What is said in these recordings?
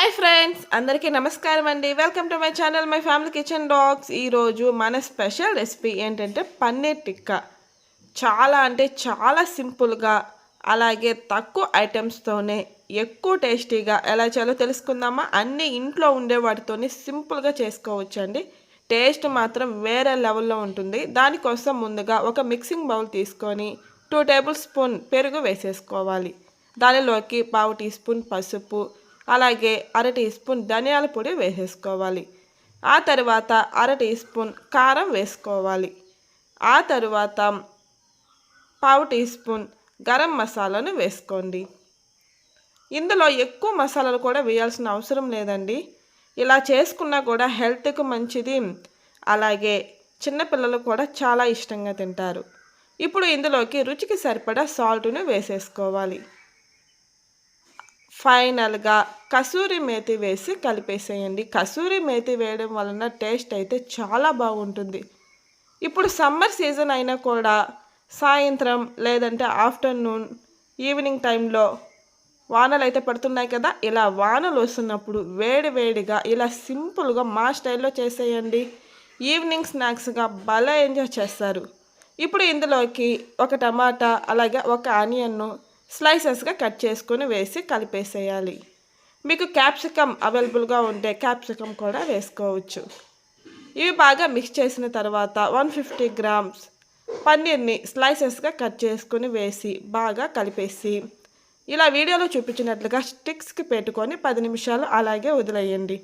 Hi friends అందరికీ నమస్కారం అండి. Welcome to my channel my family kitchen dogs ఈరోజు మన స్పెషల్ రెసిపీ ఏంటంటే పన్నీర్ టిక్కా. చాలా అంటే చాలా సింపుల్గా అలాగే తక్కువ ఐటమ్స్తోనే ఎక్కువ టేస్టీగా ఎలా చేయాలో తెలుసుకుందామా? అన్ని ఇంట్లో ఉండే వాటితోనే సింపుల్గా చేసుకోవచ్చండి. టేస్ట్ మాత్రం వేరే లెవెల్లో ఉంటుంది. దానికోసం ముందుగా ఒక మిక్సింగ్ బౌల్ తీసుకొని టూ టేబుల్ స్పూన్ పెరుగు వేసేసుకోవాలి. దానిలోకి పావు టీ స్పూన్ పసుపు అలాగే అర టీ స్పూన్ ధనియాల పొడి వేసేసుకోవాలి. ఆ తర్వాత అర టీ స్పూన్ కారం వేసుకోవాలి. ఆ తర్వాత పావు టీ స్పూన్ గరం మసాలాను వేసుకోండి. ఇందులో ఎక్కువ మసాలాలు కూడా వేయాల్సిన అవసరం లేదండి. ఇలా చేసుకున్నా కూడా హెల్త్కు మంచిది. అలాగే చిన్నపిల్లలు కూడా చాలా ఇష్టంగా తింటారు. ఇప్పుడు ఇందులోకి రుచికి సరిపడా సాల్ట్ను వేసేసుకోవాలి. ఫైనల్గా కసూరి మేతి వేసి కలిపేసేయండి. కసూరి మేతి వేయడం వలన టేస్ట్ అయితే చాలా బాగుంటుంది. ఇప్పుడు సమ్మర్ సీజన్ అయినా కూడా సాయంత్రం లేదంటే ఆఫ్టర్నూన్ ఈవినింగ్ టైంలో వానలు అయితే పడుతున్నాయి కదా ఇలా వానలు వస్తున్నప్పుడు వేడి వేడిగా ఇలా సింపుల్గా మా స్టైల్లో చేసేయండి. ఈవినింగ్ స్నాక్స్గా భలే ఎంజాయ్ చేస్తారు. ఇప్పుడు ఇందులోకి ఒక టమాటా అలాగే ఒక ఆనియన్ను స్లైసెస్గా కట్ చేసుకొని వేసి కలిపేసేయాలి. మీకు క్యాప్సికమ్ అవైలబుల్గా ఉంటే క్యాప్సికమ్ కూడా వేసుకోవచ్చు. ఇవి బాగా మిక్స్ చేసిన తర్వాత వన్ ఫిఫ్టీ గ్రామ్స్ పన్నీర్ని స్లైసెస్గా కట్ చేసుకొని వేసి బాగా కలిపేసి ఇలా వీడియోలో చూపించినట్లుగా స్టిక్స్కి పెట్టుకొని పది నిమిషాలు అలాగే వదిలేయండి.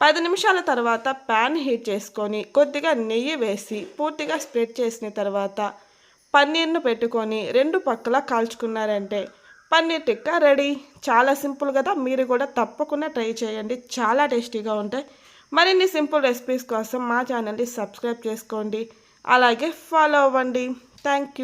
పది నిమిషాల తర్వాత ప్యాన్ హీట్ చేసుకొని కొద్దిగా నెయ్యి వేసి పూర్తిగా స్ప్రెడ్ చేసిన తర్వాత పన్నీర్ను పెట్టుకొని రెండు పక్కల కాల్చుకున్నారంటే పన్నీర్ టిక్కా రెడీ. చాలా సింపుల్ కదా మీరు కూడా తప్పకుండా ట్రై చేయండి. చాలా టేస్టీగా ఉంటాయి. మరిన్ని సింపుల్ రెసిపీస్ కోసం మా ఛానల్ని సబ్స్క్రైబ్ చేసుకోండి. అలాగే ఫాలో అవ్వండి. Thank you.